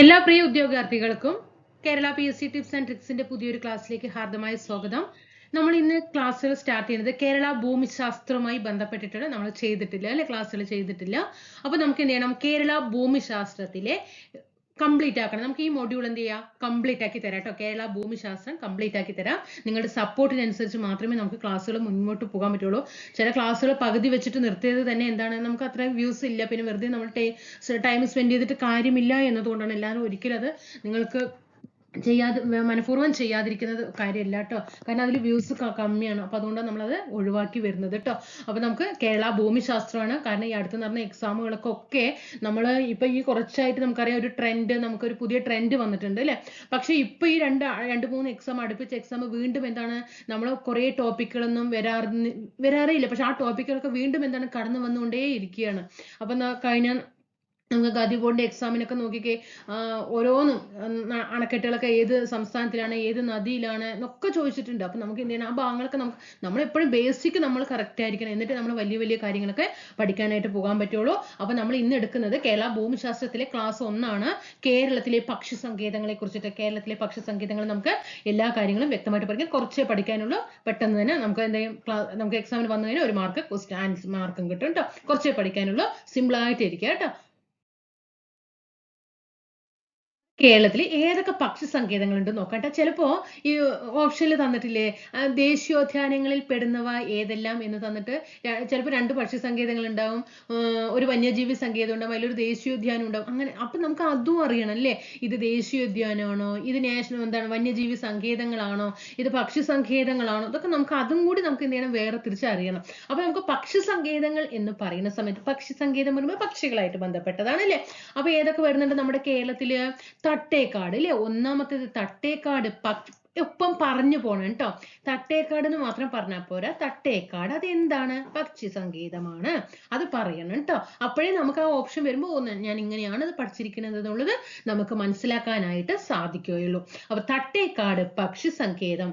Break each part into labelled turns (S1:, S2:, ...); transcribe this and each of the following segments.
S1: എല്ലാ പ്രിയ ഉദ്യോഗാർത്ഥികൾക്കും Kerala P S C tips and ട്രിക്സിന്റെ പുതിയൊരു ക്ലാസ്സിലേക്ക് ഹാർദമായ സ്വാഗതം. നമ്മൾ ഇന്ന് ക്ലാസ്സുകൾ സ്റ്റാർട്ട് ചെയ്യുന്നത് കേരള ഭൂമിശാസ്ത്രവുമായി ബന്ധപ്പെട്ടിട്ടുള്ള നമ്മൾ ചെയ്തിട്ടില്ല അല്ലെ? ക്ലാസ്സുകൾ ചെയ്തിട്ടില്ല. അപ്പൊ നമുക്ക് എന്ത് ചെയ്യണം? കേരള ഭൂമിശാസ്ത്രത്തിലെ കംപ്ലീറ്റ് ആക്കണം. നമുക്ക് ഈ മോഡ്യൂൾ എന്ത് ചെയ്യാം? കംപ്ലീറ്റ് ആക്കി തരാം കേട്ടോ. കേരള ഭൂമിശാസ്ത്രം കംപ്ലീറ്റ് ആക്കി തരാം. നിങ്ങളുടെ സപ്പോർട്ടിനനുസരിച്ച് മാത്രമേ നമുക്ക് ക്ലാസ്സുകൾ മുന്നോട്ട് പോകാൻ പറ്റുള്ളൂ. ചില ക്ലാസ്സുകൾ പകുതി വെച്ചിട്ട് നിർത്തിയത് തന്നെ എന്താണ്? നമുക്ക് അത്ര വ്യൂസ് ഇല്ല. പിന്നെ വെറുതെ നമ്മൾ ടൈം സ്പെൻഡ് ചെയ്തിട്ട് കാര്യമില്ല എന്നതുകൊണ്ടാണ് എല്ലാവരും ഒരിക്കലും അത് നിങ്ങൾക്ക് ചെയ്യാതെ മനഃപൂർവം ചെയ്യാതിരിക്കുന്നത് കാര്യമല്ല കേട്ടോ കാരണം അതിൽ വ്യൂസ് കമ്മിയാണ്. അപ്പൊ അതുകൊണ്ടാണ് നമ്മളത് ഒഴിവാക്കി വരുന്നത് കേട്ടോ അപ്പൊ നമുക്ക് കേരള ഭൂമിശാസ്ത്രമാണ്. കാരണം ഈ അടുത്ത് നടന്ന എക്സാമുകളൊക്കെ ഒക്കെ നമ്മൾ ഇപ്പൊ ഈ കുറച്ചായിട്ട് നമുക്കറിയാം ഒരു ട്രെൻഡ് നമുക്കൊരു പുതിയ ട്രെൻഡ് വന്നിട്ടുണ്ട് അല്ലെ? പക്ഷെ ഇപ്പൊ ഈ രണ്ട് രണ്ട് മൂന്ന് എക്സാം അടുപ്പിച്ച എക്സാം വീണ്ടും എന്താണ് നമ്മൾ കുറേ ടോപ്പിക്കുകളൊന്നും വരാറ് വരാറേ ഇല്ല പക്ഷെ ആ ടോപ്പിക്കുകളൊക്കെ വീണ്ടും എന്താണ് കടന്നു വന്നുകൊണ്ടേ ഇരിക്കുകയാണ് അപ്പൊ കഴിഞ്ഞ നമുക്ക് ഗതി ബോർഡിന്റെ എക്സാമിനൊക്കെ നോക്കിക്കേ ഓരോന്നും അണക്കെട്ടുകളൊക്കെ ഏത് സംസ്ഥാനത്തിലാണ് ഏത് നദിയിലാണ് എന്നൊക്കെ ചോദിച്ചിട്ടുണ്ട്. അപ്പൊ നമുക്ക് എന്ത് ചെയ്യണം ആ ഭാഗങ്ങളൊക്കെ നമുക്ക് നമ്മളെപ്പോഴും ബേസിക് നമ്മൾ കറക്റ്റ് ആയിരിക്കണം. എന്നിട്ട് നമ്മൾ വലിയ വലിയ കാര്യങ്ങളൊക്കെ പഠിക്കാനായിട്ട് പോകാൻ പറ്റുള്ളൂ. അപ്പൊ നമ്മൾ ഇന്ന് എടുക്കുന്നത് കേരള ഭൂമിശാസ്ത്രത്തിലെ ക്ലാസ് ഒന്നാണ്. കേരളത്തിലെ പക്ഷി സങ്കേതങ്ങളെ കുറിച്ചിട്ട് കേരളത്തിലെ പക്ഷി സങ്കേതങ്ങൾ നമുക്ക് എല്ലാ കാര്യങ്ങളും വ്യക്തമായിട്ട് പഠിക്കാം കുറച്ചേ പഠിക്കാനുള്ളൂ. പെട്ടെന്ന് തന്നെ നമുക്ക് എന്തെങ്കിലും ക്ലാ- നമുക്ക് എക്സാമിന് വന്നു കഴിഞ്ഞാൽ ഒരു മാർക്ക് ക്വസ്റ്റ് ആൻസർ മാർക്കും കിട്ടും കേട്ടോ കുറച്ചേ പഠിക്കാനുള്ളൂ. ഇരിക്കുക കേട്ടോ കേരളത്തിൽ ഏതൊക്കെ പക്ഷി സങ്കേതങ്ങളുണ്ട് നോക്കട്ടെ ചിലപ്പോ ഈ ഓപ്ഷനിൽ തന്നിട്ടില്ലേ ദേശീയോദ്യാനങ്ങളിൽ പെടുന്നവ ഏതെല്ലാം എന്ന് തന്നിട്ട് ചിലപ്പോൾ രണ്ട് പക്ഷി സങ്കേതങ്ങൾ ഉണ്ടാവും ഒരു വന്യജീവി സങ്കേതം ഉണ്ടാവും അതിലൊരു ദേശീയോദ്യാനം ഉണ്ടാവും. അങ്ങനെ അപ്പൊ നമുക്ക് അതും അറിയണം അല്ലേ? ഇത് ദേശീയോദ്യാനമാണോ ഇത് നാഷണൽ എന്താണ്? വന്യജീവി സങ്കേതങ്ങളാണോ? ഇത് പക്ഷി സങ്കേതങ്ങളാണോ? ഇതൊക്കെ നമുക്ക് അതും കൂടി നമുക്ക് എന്ത് ചെയ്യണം? വേറെ തിരിച്ചറിയണം. അപ്പൊ നമുക്ക് പക്ഷി സങ്കേതങ്ങൾ എന്ന് പറയുന്ന സമയത്ത് പക്ഷി സങ്കേതം പറയുമ്പോൾ പക്ഷികളായിട്ട് ബന്ധപ്പെട്ടതാണ് അല്ലേ? അപ്പൊ ഏതൊക്കെ വരുന്നുണ്ട് നമ്മുടെ കേരളത്തിൽ? തട്ടേക്കാട് അല്ലെ ഒന്നാമത്തേത് തട്ടേക്കാട്. ഒപ്പം പറഞ്ഞു പോണം കേട്ടോ തട്ടേക്കാട് എന്ന് മാത്രം പറഞ്ഞാൽ പോരാ. തട്ടേക്കാട് അത് എന്താണ് പക്ഷി സംഗീതമാണ് അത് പറയണം കേട്ടോ അപ്പോഴേ നമുക്ക് ആ ഓപ്ഷൻ വരുമ്പോൾ ഒന്ന് ഞാൻ ഇങ്ങനെയാണ് അത് പഠിച്ചിരിക്കുന്നത് എന്നുള്ളത് നമുക്ക് മനസ്സിലാക്കാനായിട്ട് സാധിക്കുകയുള്ളൂ. അപ്പൊ തട്ടേക്കാട് പക്ഷി സങ്കേതം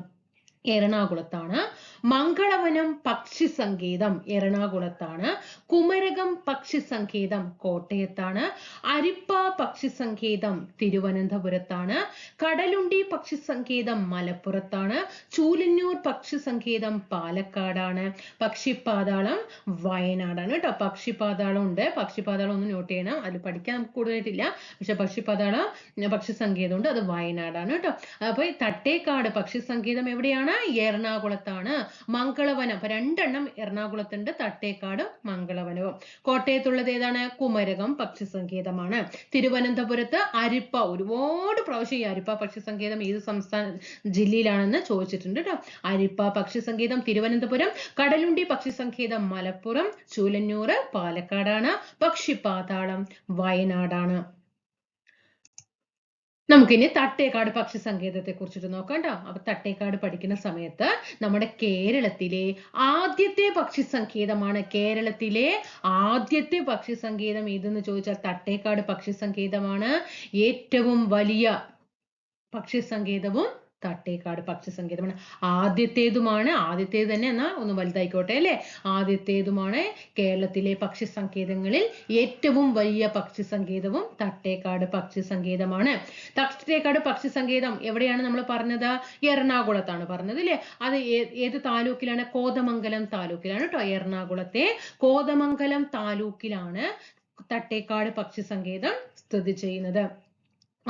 S1: എറണാകുളത്താണ്. മംഗളവനം പക്ഷി സങ്കേതം എറണാകുളത്താണ്. കുമരകം പക്ഷി സങ്കേതം കോട്ടയത്താണ്. അരിപ്പ പക്ഷി സങ്കേതം തിരുവനന്തപുരത്താണ്. കടലുണ്ടി പക്ഷി സങ്കേതം മലപ്പുറത്താണ്. ചൂലന്നൂർ പക്ഷി സങ്കേതം പാലക്കാടാണ്. പക്ഷിപ്പാതാളം വയനാടാണ് കേട്ടോ. പക്ഷിപ്പാതാളം ഉണ്ട്. പക്ഷിപ്പാതാളം ഒന്ന് നോട്ട് ചെയ്യണം. അത് പഠിക്കാൻ നമുക്ക് കൂടുതലായിട്ടില്ല. പക്ഷെ പക്ഷിപ്പാതാളം പക്ഷി സങ്കേതം ഉണ്ട്. അത് വയനാടാണ് കേട്ടോ. അപ്പൊ തട്ടേക്കാട് പക്ഷി സങ്കേതം എവിടെയാണ്? എറണാകുളത്താണ്. മംഗളവനം. അപ്പൊ രണ്ടെണ്ണം എറണാകുളത്തുണ്ട്. തട്ടേക്കാട് മംഗളവനവും. കോട്ടയത്തുള്ളത് ഏതാണ്? കുമരകം പക്ഷി സങ്കേതമാണ് തിരുവനന്തപുരത്ത് അരിപ്പ. ഒരുപാട് പ്രാവശ്യം ഈ അരിപ്പ പക്ഷി സങ്കേതം ഏത് സംസ്ഥാന ജില്ലയിലാണെന്ന് ചോദിച്ചിട്ടുണ്ട് കേട്ടോ അരിപ്പ പക്ഷി സങ്കേതം തിരുവനന്തപുരം. കടലുണ്ടി പക്ഷി സങ്കേതം മലപ്പുറം. ചൂലന്നൂർ പാലക്കാടാണ്. പക്ഷി പാതാളം വയനാടാണ്. നമുക്കിനി തട്ടേക്കാട് പക്ഷി സങ്കേതത്തെ കുറിച്ചിട്ട് നോക്കാം കേട്ടോ അപ്പൊ തട്ടേക്കാട് പഠിക്കുന്ന സമയത്ത് നമ്മുടെ കേരളത്തിലെ ആദ്യത്തെ പക്ഷി സങ്കേതമാണ് കേരളത്തിലെ ആദ്യത്തെ പക്ഷി സങ്കേതം ഏതെന്ന് ചോദിച്ചാൽ തട്ടേക്കാട് പക്ഷി സങ്കേതമാണ് ഏറ്റവും വലിയ പക്ഷി സങ്കേതവും തട്ടേക്കാട് പക്ഷിസങ്കേതമാണ് ആദ്യത്തേതുമാണ് ആദ്യത്തേത് തന്നെ എന്നാ ഒന്ന് വലുതായിക്കോട്ടെ അല്ലെ? ആദ്യത്തേതുമാണ് കേരളത്തിലെ പക്ഷി സങ്കേതങ്ങളിൽ ഏറ്റവും വലിയ പക്ഷി സങ്കേതവും തട്ടേക്കാട് പക്ഷി സങ്കേതമാണ്. തട്ടേക്കാട് പക്ഷി സങ്കേതം എവിടെയാണ് നമ്മൾ പറഞ്ഞത്? എറണാകുളത്താണ് പറഞ്ഞത് അല്ലെ? അത് ഏത് താലൂക്കിലാണ്? കോതമംഗലം താലൂക്കിലാണ് കേട്ടോ. എറണാകുളത്തെ കോതമംഗലം താലൂക്കിലാണ് തട്ടേക്കാട് പക്ഷി സങ്കേതം സ്ഥിതി ചെയ്യുന്നത്.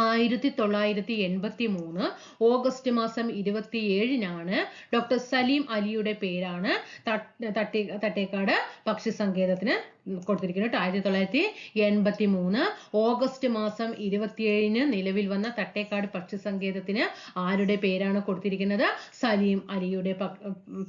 S1: ആയിരത്തി തൊള്ളായിരത്തി എൺപത്തി മൂന്ന് ഓഗസ്റ്റ് മാസം ഇരുപത്തി ഏഴിനാണ് ഡോക്ടർ സലീം അലിയുടെ പേരാണ് തട്ട്- തട്ടേ തട്ടേക്കാട് പക്ഷി സങ്കേതത്തിന് കൊടുത്തിരിക്കുന്നത് ആയിരത്തി തൊള്ളായിരത്തി എൺപത്തി മൂന്ന് ഓഗസ്റ്റ് മാസം ഇരുപത്തിയേഴിന് നിലവിൽ വന്ന തട്ടേക്കാട് പക്ഷി സങ്കേതത്തിന് ആരുടെ പേരാണ് കൊടുത്തിരിക്കുന്നത്? സലീം അലിയുടെ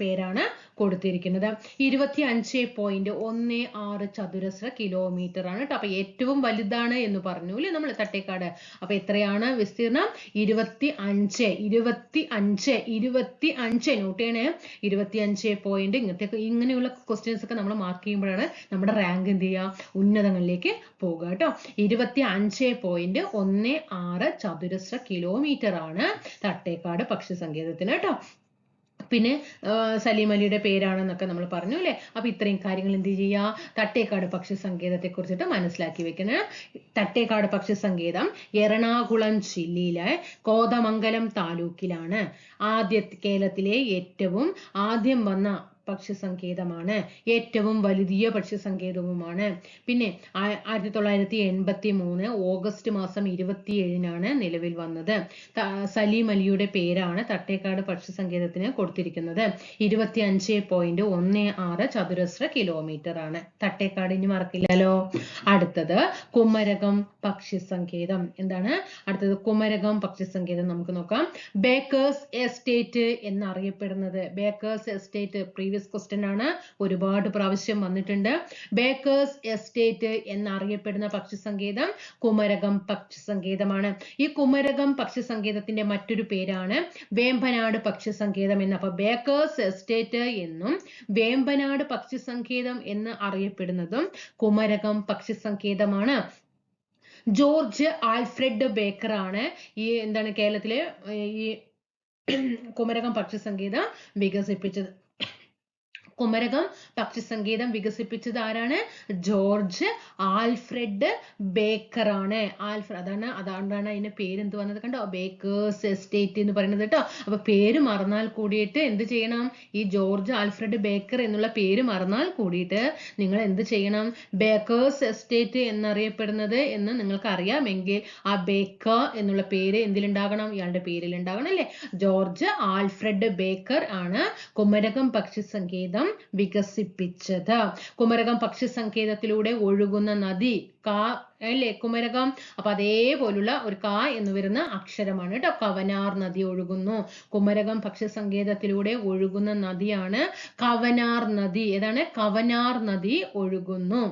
S1: പേരാണ് കൊടുത്തിരിക്കുന്നത്. ഇരുപത്തി അഞ്ച് പോയിന്റ് ഒന്ന് ആറ് ചതുരശ്ര കിലോമീറ്റർ ആണ് കേട്ടോ. അപ്പൊ ഏറ്റവും വലുതാണ് എന്ന് പറഞ്ഞു അല്ലേ നമ്മൾ തട്ടേക്കാട്. അപ്പൊ എത്രയാണ് വിസ്തീർണം? ഇരുപത്തി അഞ്ച് ഇരുപത്തി അഞ്ച് ഇരുപത്തി അഞ്ച് നോട്ട് ചെയ്യണേ. ഇരുപത്തി അഞ്ച് പോയിന്റ് ഇങ്ങനത്തെ ഇങ്ങനെയുള്ള ക്വസ്റ്റ്യൻസ് ഒക്കെ നമ്മൾ മാർക്ക് ചെയ്യുമ്പോഴാണ് നമ്മുടെ റാങ്ക് എന്ത് ചെയ്യുക ഉന്നതങ്ങളിലേക്ക് പോകുക കേട്ടോ. ഇരുപത്തി അഞ്ച് പോയിന്റ് ഒന്ന് ആറ് ചതുരശ്ര കിലോമീറ്റർ ആണ് തട്ടേക്കാട് പക്ഷി സങ്കേതത്തിന് കേട്ടോ. പിന്നെ സലീം അലിയുടെ പേരാണെന്നൊക്കെ നമ്മൾ പറഞ്ഞു അല്ലേ? അപ്പൊ ഇത്രയും കാര്യങ്ങൾ എന്ത് ചെയ്യുക തട്ടേക്കാട് പക്ഷി സങ്കേതത്തെ കുറിച്ചിട്ട് മനസ്സിലാക്കി വെക്കണം. തട്ടേക്കാട് പക്ഷി സങ്കേതം എറണാകുളം ജില്ലയിലെ കോതമംഗലം താലൂക്കിലാണ്. ആദ്യ കേരളത്തിലെ ഏറ്റവും ആദ്യം വന്ന പക്ഷി സങ്കേതമാണ് ഏറ്റവും വലിയ പക്ഷി സങ്കേതവുമാണ് പിന്നെ ആയിരത്തി തൊള്ളായിരത്തി എൺപത്തി മൂന്ന് ഓഗസ്റ്റ് മാസം ഇരുപത്തിയേഴിനാണ് നിലവിൽ വന്നത്. സലീം അലിയുടെ പേരാണ് തട്ടേക്കാട് പക്ഷി സങ്കേതത്തിന് കൊടുത്തിരിക്കുന്നത്. ഇരുപത്തി അഞ്ച് പോയിന്റ് ഒന്ന് ആറ് ചതുരശ്ര കിലോമീറ്റർ ആണ്. തട്ടേക്കാട് ഇനി മറക്കില്ലല്ലോ. അടുത്തത് കുമരകം പക്ഷി സങ്കേതം എന്താണ്? അടുത്തത് കുമരകം പക്ഷി സങ്കേതം നമുക്ക് നോക്കാം. ബേക്കേഴ്സ് എസ്റ്റേറ്റ് എന്നറിയപ്പെടുന്നത്. ബേക്കേഴ്സ് എസ്റ്റേറ്റ് പ്രീവിയസ് ക്വസ്റ്റ്യൻ ആണ്. ഒരുപാട് പ്രാവശ്യം വന്നിട്ടുണ്ട്. ബേക്കേഴ്സ് എസ്റ്റേറ്റ് എന്നറിയപ്പെടുന്ന പക്ഷി സങ്കേതം കുമരകം പക്ഷി സങ്കേതമാണ് ഈ കുമരകം പക്ഷി സങ്കേതത്തിന്റെ മറ്റൊരു പേരാണ് വേമ്പനാട് പക്ഷി സങ്കേതം എന്ന്. അപ്പൊ ബേക്കേഴ്സ് എസ്റ്റേറ്റ് എന്നും വേമ്പനാട് പക്ഷി സങ്കേതം എന്ന് അറിയപ്പെടുന്നതും കുമരകം പക്ഷി സങ്കേതമാണ് ജോർജ് ആൽഫ്രഡ് ബേക്കർ ആണ് ഈ എന്താണ് കേരളത്തിലെ ഈ കുമരകം സങ്കേതം വികസിപ്പിച്ചത്. കുമരകം പക്ഷി സംഗീതം വികസിപ്പിച്ചത് ആരാണ്? ജോർജ് ആൽഫ്രഡ് ബേക്കർ ആണ് ആൽഫ്ര അതാണ് അതുകൊണ്ടാണ് അതിന്റെ പേര് എന്ത് വന്നത് കണ്ടോ? ബേക്കേഴ്സ് എസ്റ്റേറ്റ് എന്ന് പറയുന്നത് കേട്ടോ. അപ്പൊ പേര് മറന്നാൽ കൂടിയിട്ട് എന്ത് ചെയ്യണം? ഈ ജോർജ് ആൽഫ്രഡ് ബേക്കർ എന്നുള്ള പേര് മറന്നാൽ കൂടിയിട്ട് നിങ്ങൾ എന്ത് ചെയ്യണം? ബേക്കേഴ്സ് എസ്റ്റേറ്റ് എന്നറിയപ്പെടുന്നത് എന്ന് നിങ്ങൾക്ക് അറിയാമെങ്കിൽ ആ ബേക്കർ എന്നുള്ള പേര് എന്തിലുണ്ടാകണം? ഇയാളുടെ പേരിൽ ഉണ്ടാകണം അല്ലേ? ജോർജ് ആൽഫ്രഡ് ബേക്കർ ആണ്. കുമരകം പക്ഷി സങ്കേതം വികസിപ്പിച്ചത്. കുമരകം പക്ഷി സങ്കേതത്തിലൂടെ ഒഴുകുന്ന നദി കാ അല്ലേ? കുമരകം. അപ്പൊ അതേപോലുള്ള ഒരു കാ എന്ന് വരുന്ന അക്ഷരമാണ് കേട്ടോ കവനാർ നദി ഒഴുകുന്നു. കുമരകം പക്ഷി സങ്കേതത്തിലൂടെ ഒഴുകുന്ന നദിയാണ് കവനാർ നദി. ഏതാണ്? കവനാർ നദി ഒഴുകുന്നു.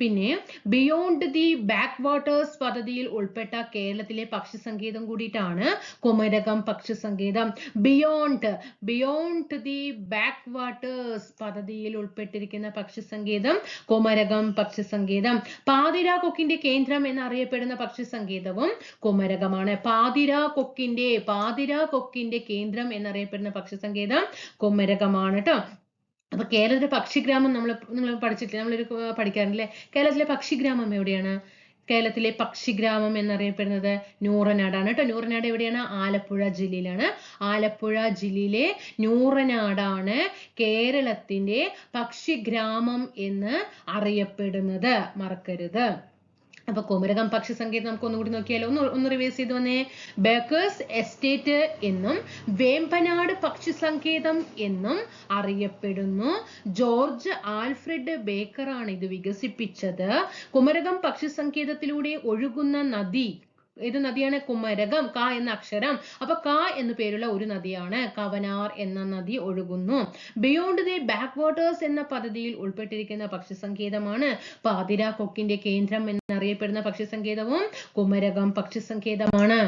S1: പിന്നെ ബിയോണ്ട് ദി ബാക്ക് വാട്ടേഴ്സ് പദ്ധതിയിൽ ഉൾപ്പെട്ട കേരളത്തിലെ പക്ഷി സങ്കേതം കൂടിയിട്ടാണ് കുമരകം സങ്കേതം beyond beyond the back waters പദ്ധതിയിൽ ഉൾപ്പെട്ടിരിക്കുന്ന പക്ഷി സങ്കേതം കുമരകം സങ്കേതം പാതിര കൊക്കിന്റെ കേന്ദ്രം എന്നറിയപ്പെടുന്ന പക്ഷി സങ്കേതവും കുമരകമാണ്. പാതിര കൊക്കിന്റെ പാതിര കൊക്കിന്റെ കേന്ദ്രം എന്നറിയപ്പെടുന്ന പക്ഷി സങ്കേതം കുമരകമാണ് കേട്ടോ അപ്പൊ കേരളത്തിലെ പക്ഷിഗ്രാമം നമ്മൾ നമ്മൾ പഠിച്ചിട്ടില്ല? നമ്മളൊരു പഠിക്കാറില്ലേ? കേരളത്തിലെ പക്ഷിഗ്രാമം എവിടെയാണ്? കേരളത്തിലെ പക്ഷിഗ്രാമം എന്നറിയപ്പെടുന്നത് നൂറനാടാണ് കേട്ടോ. നൂറനാട് എവിടെയാണ്? ആലപ്പുഴ ജില്ലയിലാണ്. ആലപ്പുഴ ജില്ലയിലെ നൂറനാടാണ് കേരളത്തിന്റെ പക്ഷിഗ്രാമം എന്ന് അറിയപ്പെടുന്നത്. മറക്കരുത്. അപ്പൊ കുമരകം പക്ഷി സങ്കേതം നമുക്ക് ഒന്നുകൂടി നോക്കിയാലോ. ഒന്ന് ഒന്ന് റിവേഴ്സ് ചെയ്ത് വന്നേ. ബേക്കേഴ്സ് എസ്റ്റേറ്റ് എന്നും വേമ്പനാട് പക്ഷി സങ്കേതം എന്നും അറിയപ്പെടുന്നു. ജോർജ് ആൽഫ്രഡ് ബേക്കർ ആണ് ഇത് വികസിപ്പിച്ചത്. കുമരകം പക്ഷി സങ്കേതത്തിലൂടെ ഒഴുകുന്ന നദി ഏത് നദിയാണ് കുമരകം ക എന്ന അക്ഷരം. അപ്പൊ ക എന്നു പേരുള്ള ഒരു നദിയാണ് കവനാർ എന്ന നദി ഒഴുകുന്നു. ബിയോണ്ട് ദി ബാക്ക് വാട്ടേഴ്സ് എന്ന പദ്ധതിയിൽ ഉൾപ്പെട്ടിരിക്കുന്ന പക്ഷി സങ്കേതമാണ് പാതിര കൊക്കിന്റെ കേന്ദ്രം എന്നറിയപ്പെടുന്ന പക്ഷി സങ്കേതവും കുമരകം പക്ഷി സങ്കേതമാണ്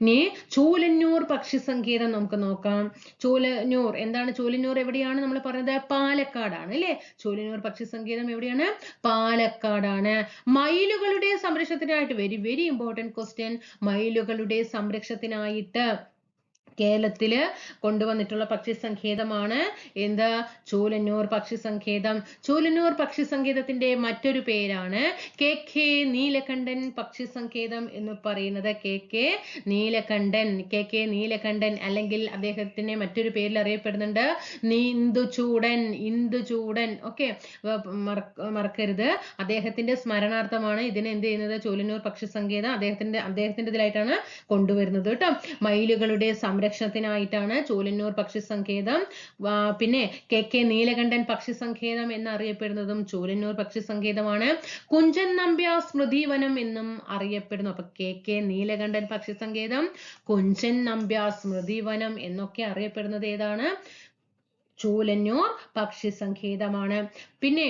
S1: ഇനി ചൂലന്നൂർ പക്ഷി സങ്കേതം നമുക്ക് നോക്കാം. ചൂലന്നൂർ എന്താണ് ചൂലന്നൂർ എവിടെയാണ് നമ്മൾ പറഞ്ഞത്? പാലക്കാടാണ് അല്ലെ? ചൂലന്നൂർ പക്ഷി സങ്കേതം എവിടെയാണ്? പാലക്കാടാണ്. മയിലുകളുടെ സംരക്ഷണത്തിനായിട്ട് വെരി വെരി ഇമ്പോർട്ടന്റ് ക്വസ്റ്റ്യൻ മയിലുകളുടെ സംരക്ഷണത്തിനായിട്ട് കേരളത്തിൽ കൊണ്ടുവന്നിട്ടുള്ള പക്ഷി സങ്കേതമാണ് എന്താ? ചൂലന്നൂർ പക്ഷി സങ്കേതം ചൂലന്നൂർ പക്ഷി സങ്കേതത്തിന്റെ മറ്റൊരു പേരാണ് കെ കെ നീലകണ്ഠൻ പക്ഷി സങ്കേതം എന്ന് പറയുന്നത്. K K Neelakandan. K K Neelakandan അല്ലെങ്കിൽ അദ്ദേഹത്തിന്റെ മറ്റൊരു പേരിൽ അറിയപ്പെടുന്നുണ്ട്. നീന്ദുചൂടൻ ഇന്ദുചൂടൻ ഓക്കെ. മറക്കരുത്. അദ്ദേഹത്തിന്റെ സ്മരണാർത്ഥമാണ് ഇതിനെ എന്ത് ചെയ്യുന്നത്? ചൂലന്നൂർ പക്ഷി സങ്കേതം അദ്ദേഹത്തിന്റെ അദ്ദേഹത്തിന്റെ ഇതിലായിട്ടാണ് കൊണ്ടുവരുന്നത് കേട്ടോ. മയിലുകളുടെ സംരക്ഷണത്തിനായിട്ടാണ് ചൂലന്നൂർ പക്ഷി സങ്കേതം പിന്നെ കെ കെ നീലകണ്ഠൻ പക്ഷി സങ്കേതം എന്നറിയപ്പെടുന്നതും ചൂലന്നൂർ പക്ഷി സങ്കേതമാണ് കുഞ്ചൻ നമ്പ്യാർ സ്മൃതി വനം എന്നും അറിയപ്പെടുന്നു. അപ്പൊ കെ കെ നീലകണ്ഠൻ പക്ഷി സങ്കേതം കുഞ്ചൻ നമ്പ്യാർ സ്മൃതി വനം എന്നൊക്കെ അറിയപ്പെടുന്നത് ഏതാണ്? ചൂലന്നൂർ പക്ഷി സങ്കേതമാണ് പിന്നെ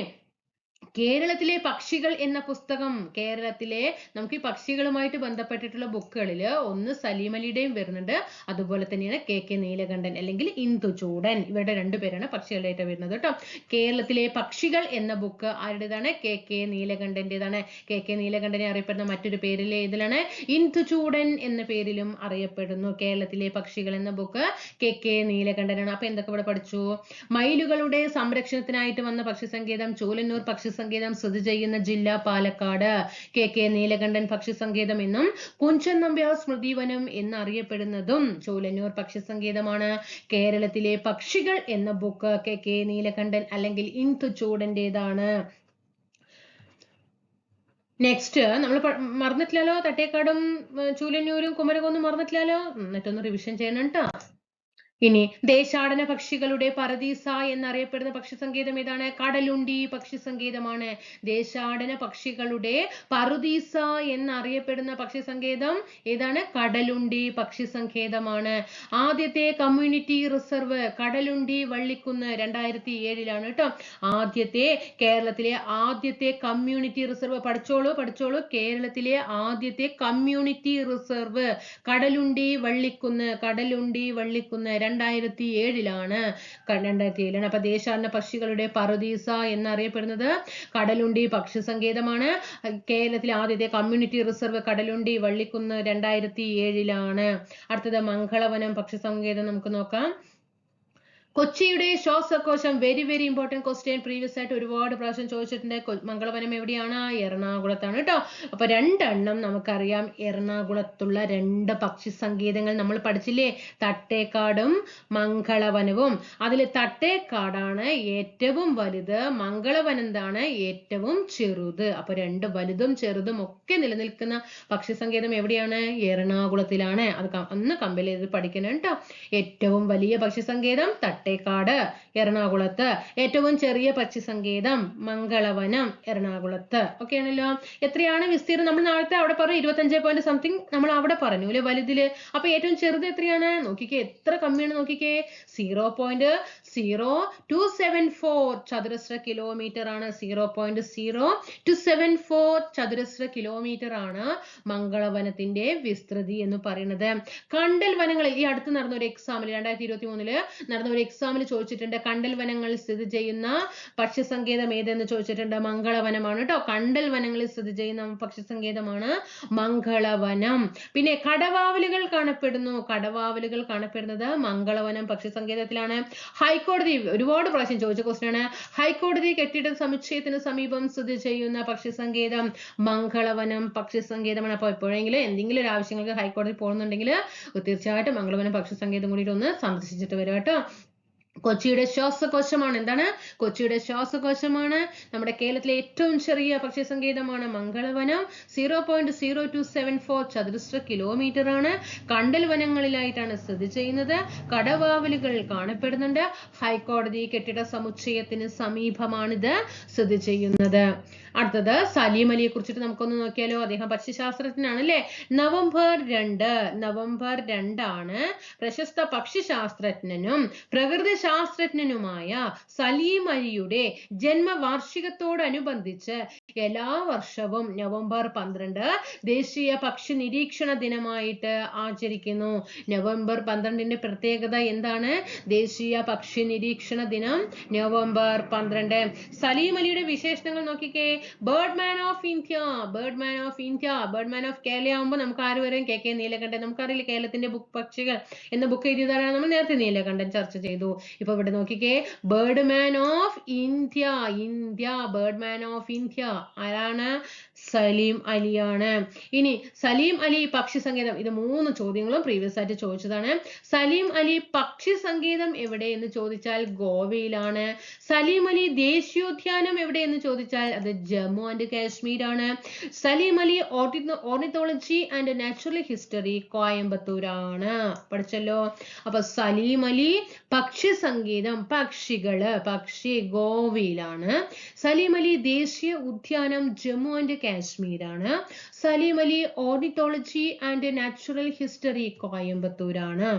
S1: കേരളത്തിലെ പക്ഷികൾ എന്ന പുസ്തകം കേരളത്തിലെ നമുക്ക് ഈ പക്ഷികളുമായിട്ട് ബന്ധപ്പെട്ടിട്ടുള്ള ബുക്കുകളിൽ ഒന്ന് സലീം അലിയുടെയും വരുന്നുണ്ട്. അതുപോലെ തന്നെയാണ് കെ കെ നീലകണ്ഠൻ അല്ലെങ്കിൽ ഇന്ദുചൂടൻ ഇവരുടെ രണ്ടുപേരാണ് പക്ഷികളായിട്ട് വരുന്നത് കേട്ടോ. കേരളത്തിലെ പക്ഷികൾ എന്ന ബുക്ക് ആരുടേതാണ്? കെ കെ നീലകണ്ഠന്റെതാണ്. കെ കെ നീലകണ്ഠനെ അറിയപ്പെടുന്ന മറ്റൊരു പേരിൽ ഏതിലാണ്? ഇന്ദുചൂടൻ എന്ന പേരിലും അറിയപ്പെടുന്നു. കേരളത്തിലെ പക്ഷികൾ എന്ന ബുക്ക് കെ കെ നീലകണ്ഠനാണ്. അപ്പൊ എന്തൊക്കെ ഇവിടെ പഠിച്ചു? മയിലുകളുടെ സംരക്ഷണത്തിനായിട്ട് വന്ന പക്ഷി സങ്കേതം ചൂലന്നൂർ പക്ഷി സങ്കേതം സ്ഥിതി ചെയ്യുന്ന ജില്ല പാലക്കാട്. കെ കെ നീലകണ്ഠൻ പക്ഷിസങ്കേതം എന്നും കുഞ്ചൻ നമ്പ്യാർ സ്മൃതിവനം എന്നറിയപ്പെടുന്നതും ചോലന്നൂർ പക്ഷിസങ്കേതമാണ്. കേരളത്തിലെ പക്ഷികൾ എന്ന ബുക്ക് കെ കെ നീലകണ്ഠൻ അല്ലെങ്കിൽ ഇന്ദുചൂടന്റേതാണ് നെക്സ്റ്റ് നമ്മൾ മറന്നിട്ടില്ലല്ലോ തട്ടേക്കാടും ചൂലന്നൂരും കുമരകമൊന്നും മറന്നിട്ടില്ലല്ലോ? എന്നിട്ടൊന്ന് റിവിഷൻ ചെയ്യണം കേട്ടോ ഇനി ദേശാടന പക്ഷികളുടെ പറദീസ എന്നറിയപ്പെടുന്ന പക്ഷി സങ്കേതം ഏതാണ്? കടലുണ്ടി പക്ഷി സങ്കേതമാണ് ദേശാടന പക്ഷികളുടെ പറുദീസ എന്നറിയപ്പെടുന്ന പക്ഷി സങ്കേതം ഏതാണ്? കടലുണ്ടി പക്ഷി സങ്കേതമാണ് ആദ്യത്തെ കമ്മ്യൂണിറ്റി റിസർവ് കടലുണ്ടി വള്ളിക്കുന്ന് രണ്ടായിരത്തി ഏഴിലാണ് കേട്ടോ ആദ്യത്തെ കേരളത്തിലെ ആദ്യത്തെ കമ്മ്യൂണിറ്റി റിസർവ് പഠിച്ചോളൂ പഠിച്ചോളൂ. കേരളത്തിലെ ആദ്യത്തെ കമ്മ്യൂണിറ്റി റിസർവ് കടലുണ്ടി വള്ളിക്കുന്ന് കടലുണ്ടി വള്ളിക്കുന്ന് രണ്ടായിരത്തി ഏഴിലാണ് രണ്ടായിരത്തി ഏഴിലാണ് അപ്പൊ ദേശാടന പക്ഷികളുടെ പറുദീസ എന്നറിയപ്പെടുന്നത് കടലുണ്ടി പക്ഷി സങ്കേതമാണ് കേരളത്തിലെ ആദ്യത്തെ കമ്മ്യൂണിറ്റി റിസർവ് കടലുണ്ടി വള്ളിക്കുന്ന് രണ്ടായിരത്തി ഏഴിലാണ് അടുത്തത് മംഗളവനം പക്ഷി സങ്കേതം നമുക്ക് നോക്കാം. കൊച്ചിയുടെ ശ്വാസകോശം very very important question previous ആയിട്ട് ഒരുപാട് പ്രാവശ്യം ചോദിച്ചിട്ടുണ്ട്. മംഗളവനം എവിടെയാണ്? എറണാകുളത്താണ് കേട്ടോ അപ്പൊ രണ്ടെണ്ണം നമുക്കറിയാം. എറണാകുളത്തുള്ള രണ്ട് പക്ഷി സങ്കേതങ്ങൾ നമ്മൾ പഠിച്ചില്ലേ? തട്ടേക്കാടും മംഗളവനവും. അതിൽ തട്ടേക്കാടാണ് ഏറ്റവും വലുത്. മംഗളവനന്താണ് ഏറ്റവും ചെറുത്. അപ്പൊ രണ്ട് വലുതും ചെറുതും ഒക്കെ നിലനിൽക്കുന്ന പക്ഷി സങ്കേതം എവിടെയാണ്? എറണാകുളത്തിലാണ്. അത് അന്ന് ഒന്ന് ചെയ്ത് പഠിക്കണം കേട്ടോ ഏറ്റവും വലിയ പക്ഷി സങ്കേതം തട്ടേക്കാട് എറണാകുളത്ത്. ഏറ്റവും ചെറിയ പക്ഷി സങ്കേതം മംഗളവനം എറണാകുളത്ത്. ഓക്കെ ആണല്ലോ? എത്രയാണ് വിസ്തീർണം നമ്മൾ നാളത്തെ അവിടെ പറഞ്ഞു ഇരുപത്തഞ്ച് പോയിന്റ് സംതിങ് നമ്മൾ അവിടെ പറഞ്ഞു അല്ലെ വലുതിൽ? അപ്പൊ ഏറ്റവും ചെറുത് എത്രയാണ്? നോക്കിക്കേ എത്ര കമ്മിയാണ് നോക്കിക്കേ? Zero point zero two seven four ചതുരശ്ര കിലോമീറ്റർ ആണ്. Zero point zero two seven four ചതുരശ്ര കിലോമീറ്റർ ആണ് മംഗളവനത്തിന്റെ വിസ്തൃതി എന്ന് പറയുന്നത്. കണ്ടൽ വനങ്ങളിൽ ഈ അടുത്ത് നടന്ന ഒരു എക്സാമിൽ രണ്ടായിരത്തി ഇരുപത്തി മൂന്നിൽ നടന്ന ഒരു എക്സാമിൽ ചോദിച്ചിട്ടുണ്ട് കണ്ടൽ വനങ്ങളിൽ സ്ഥിതി ചെയ്യുന്ന പക്ഷിസങ്കേതം ഏതെന്ന് ചോദിച്ചിട്ടുണ്ട്? മംഗളവനമാണ് കേട്ടോ കണ്ടൽ വനങ്ങളിൽ സ്ഥിതി ചെയ്യുന്ന പക്ഷിസങ്കേതമാണ് മംഗളവനം. പിന്നെ കടവാവലുകൾ കാണപ്പെടുന്നു. കടവാവലുകൾ കാണപ്പെടുന്നത് മംഗളവനം പക്ഷിസങ്കേതത്തിലാണ് ഹൈക്കോടതി ഒരുപാട് പ്രാവശ്യം ചോദിച്ച ക്വസ്റ്റ്യൻ ആണ്. ഹൈക്കോടതി കെട്ടിട സമുച്ചയത്തിന് സമീപം സ്ഥിതി ചെയ്യുന്ന പക്ഷിസങ്കേതം മംഗളവനം പക്ഷിസങ്കേതമാണ് അപ്പൊ എപ്പോഴെങ്കിലും എന്തെങ്കിലും ഒരു ആവശ്യങ്ങൾക്ക് ഹൈക്കോടതി പോകുന്നുണ്ടെങ്കിൽ തീർച്ചയായിട്ടും മംഗളവനം പക്ഷിസങ്കേതം കൂടിയിട്ട് കൂടി ഒന്ന് സന്ദർശിച്ചിട്ട് വരുക കേട്ടോ കൊച്ചിയുടെ ശ്വാസകോശമാണ്. എന്താണ്? കൊച്ചിയുടെ ശ്വാസകോശമാണ്. നമ്മുടെ കേരളത്തിലെ ഏറ്റവും ചെറിയ പക്ഷി സങ്കേതമാണ് Mangalavanam. Zero point zero two seven four ചതുരശ്ര കിലോമീറ്റർ ആണ്. കണ്ടൽ വനങ്ങളിലായിട്ടാണ് സ്ഥിതി ചെയ്യുന്നത്. കടവാവലുകൾ കാണപ്പെടുന്നുണ്ട്. ഹൈക്കോടതി കെട്ടിട സമുച്ചയത്തിന് സമീപമാണിത് സ്ഥിതി ചെയ്യുന്നത്. അടുത്തത് സലീം അലിയെ കുറിച്ചിട്ട് നമുക്കൊന്ന് നോക്കിയാലോ. അദ്ദേഹം പക്ഷിശാസ്ത്രജ്ഞനാണ് അല്ലേ നവംബർ രണ്ട്. നവംബർ രണ്ടാണ് പ്രശസ്ത പക്ഷിശാസ്ത്രജ്ഞനും പ്രകൃതി ശാസ്ത്രജ്ഞനുമായ സലീം അലിയുടെ ജന്മവാർഷികത്തോടനുബന്ധിച്ച് എല്ലാ വർഷവും നവംബർ പന്ത്രണ്ട് ദേശീയ പക്ഷി നിരീക്ഷണ ദിനമായിട്ട് ആചരിക്കുന്നു. നവംബർ പന്ത്രണ്ടിന്റെ പ്രത്യേകത എന്താണ്? ദേശീയ പക്ഷി നിരീക്ഷണ ദിനം നവംബർ പന്ത്രണ്ട്. സലീം അലിയുടെ വിശേഷണങ്ങൾ നോക്കിക്കേ. Bird man of India bird man of India bird man of Kerala ആകുമ്പോൾ നമുക്ക് ആര് വരും കെ കെ നീലകണ്ഠൻ. നമുക്കറിയില്ല കേരളത്തിന്റെ ബുക്ക് പക്ഷികൾ എന്ന ബുക്ക് എഴുതിയതാണ് നമ്മൾ നേരത്തെ നീലകണ്ഠൻ ചർച്ച ചെയ്തു. ഇപ്പൊ ഇവിടെ നോക്കിക്കേ. Bird man of India India bird man of India ആരാണ്? സലീം അലിയാണ്. ഇനി സലീം അലി പക്ഷി സംഗീതം ഇത് മൂന്ന് ചോദ്യങ്ങളും പ്രീവിയസ് ആയിട്ട് ചോദിച്ചതാണ്. സലീം അലി പക്ഷി സംഗീതം എവിടെ എന്ന് ചോദിച്ചാൽ ഗോവയിലാണ്. സലീം അലി ദേശീയോദ്യാനം എവിടെ എന്ന് ചോദിച്ചാൽ അത് ജമ്മു ആൻഡ് കാശ്മീർ ആണ് Salim Ali ornithology and natural history Coimbatore ആണ് പഠിച്ചല്ലോ. അപ്പൊ സലീം അലി പക്ഷി സംഗീതം പക്ഷികൾ പക്ഷി ഗോവയിലാണ്. സലീം അലി ദേശീയ ഉദ്യാനം Jammu and കാശ്മീരാണ്. Salim Ali ornithology and natural history കോയമ്പത്തൂരാണ്.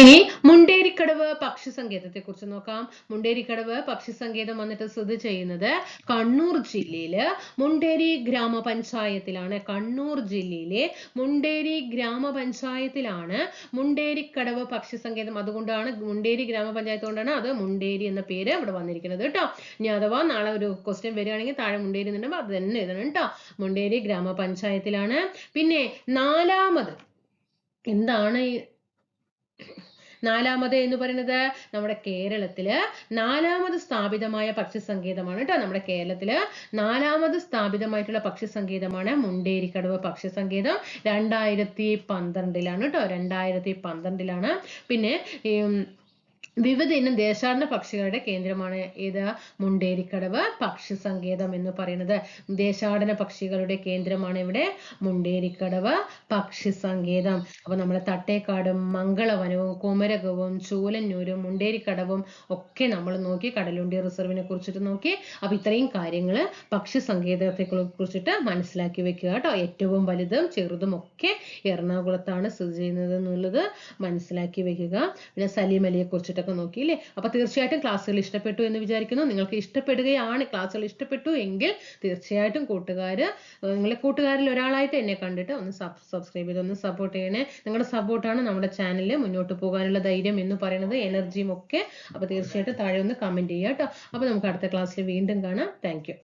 S1: ഇനി മുണ്ടേരിക്കടവ് പക്ഷി സങ്കേതത്തെ കുറിച്ച് നോക്കാം. മുണ്ടേരിക്കടവ് പക്ഷി സങ്കേതം വന്നിട്ട് സ്ഥിതി ചെയ്യുന്നത് കണ്ണൂർ ജില്ലയിൽ മുണ്ടേരി ഗ്രാമപഞ്ചായത്തിലാണ്. കണ്ണൂർ ജില്ലയിലെ മുണ്ടേരി ഗ്രാമപഞ്ചായത്തിലാണ് മുണ്ടേരിക്കടവ് പക്ഷി സങ്കേതം അതുകൊണ്ടാണ് മുണ്ടേരി ഗ്രാമപഞ്ചായത്ത് കൊണ്ടാണ് അത് മുണ്ടേരി എന്ന പേര് ഇവിടെ വന്നിരിക്കുന്നത് കേട്ടോ. ഇനി അഥവാ നാളെ ഒരു ക്വസ്റ്റ്യൻ വരികയാണെങ്കിൽ താഴെ മുണ്ടേരി എന്നുണ്ടെങ്കിൽ അത് തന്നെ എഴുതണം കേട്ടോ. മുണ്ടേരി ഗ്രാമപഞ്ചായത്തിലാണ്. പിന്നെ നാലാമത് എന്താണ് നാലാമത് എന്ന് പറയുന്നത് നമ്മുടെ കേരളത്തിൽ നാലാമത് സ്ഥാപിതമായ പക്ഷി സംഗീതമാണ് കേട്ടോ നമ്മുടെ കേരളത്തിൽ. നാലാമത് സ്ഥാപിതമായിട്ടുള്ള പക്ഷി സംഗീതമാണ് മുണ്ടേരിക്കടവ് പക്ഷി സംഗീതം രണ്ടായിരത്തി പന്ത്രണ്ടിലാണ് കേട്ടോ രണ്ടായിരത്തി പന്ത്രണ്ടിലാണ്. പിന്നെ വിവിധ ഇനം ദേശാടന പക്ഷികളുടെ കേന്ദ്രമാണ് ഏത് മുണ്ടേരിക്കടവ് പക്ഷി സങ്കേതം എന്ന് പറയുന്നത്. ദേശാടന പക്ഷികളുടെ കേന്ദ്രമാണ് ഇവിടെ മുണ്ടേരിക്കടവ് പക്ഷി സങ്കേതം അപ്പൊ നമ്മുടെ തട്ടേക്കാടും മംഗളവനവും കുമരകവും ചൂലന്നൂരും മുണ്ടേരിക്കടവും ഒക്കെ നമ്മൾ നോക്കി കടലുണ്ടി റിസർവിനെ കുറിച്ചിട്ട് നോക്കി അപ്പൊ ഇത്രയും കാര്യങ്ങൾ പക്ഷി സങ്കേതത്തെ കുറിച്ചിട്ട് മനസ്സിലാക്കി വെക്കുക കേട്ടോ. ഏറ്റവും വലുതും ചെറുതും ഒക്കെ എറണാകുളത്താണ് സ്ഥിതി ചെയ്യുന്നത് എന്നുള്ളത് മനസ്സിലാക്കി വെക്കുക. പിന്നെ സലീം അലിയെ കുറിച്ചിട്ടൊക്കെ നോക്കിയില്ലേ? അപ്പൊ തീർച്ചയായിട്ടും ക്ലാസ്സുകൾ ഇഷ്ടപ്പെട്ടു എന്ന് വിചാരിക്കുന്നു. നിങ്ങൾക്ക് ഇഷ്ടപ്പെടുകയാണ് ക്ലാസ്സുകൾ ഇഷ്ടപ്പെട്ടു എങ്കിൽ തീർച്ചയായിട്ടും കൂട്ടുകാർ നിങ്ങളെ കൂട്ടുകാരിൽ ഒരാളായിട്ട് എന്നെ കണ്ടിട്ട് ഒന്ന് സബ്സ്ക്രൈബ് ചെയ്ത് ഒന്ന് സപ്പോർട്ട് ചെയ്യണേ. നിങ്ങളുടെ സപ്പോർട്ടാണ് നമ്മുടെ ചാനലിൽ മുന്നോട്ട് പോകാനുള്ള ധൈര്യം എന്ന് പറയുന്നത് എനർജിയും ഒക്കെ. അപ്പൊ തീർച്ചയായിട്ടും താഴെ ഒന്ന് കമന്റ് ചെയ്യാട്ടോ കേട്ടോ. അപ്പൊ നമുക്ക് അടുത്ത ക്ലാസ്സിൽ വീണ്ടും കാണാം. താങ്ക്